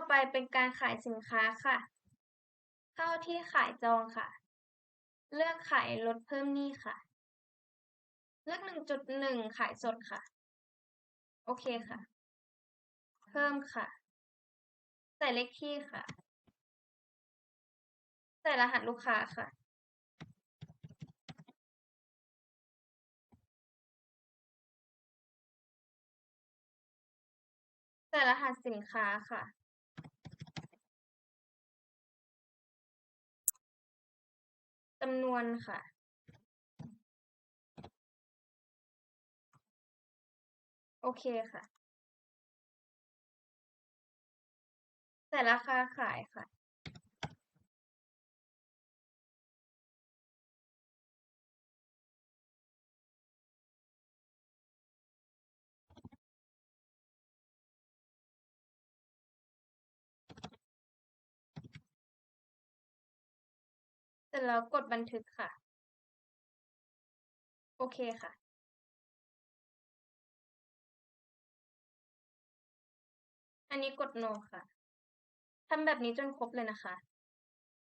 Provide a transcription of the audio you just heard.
อไปเป็นการขายสินค้าค่ะ เข้าที่ขายจองค่ะ เลือกขายลดเพิ่มหนี้ค่ะ เลือก 1.1 ขายสดค่ะ โอเคค่ะ เพิ่มค่ะ ใส่เลขที่ค่ะ ใส่รหัสลูกค้าค่ะใส่รหัสสินค้าค่ะ จำนวนค่ะโอเคค่ะ แต่ราคาขายค่ะ เสร็จแล้วกดบันทึกค่ะ โอเคค่ะอันนี้กด no ค่ะ ทำแบบนี้จนครบเลยนะคะ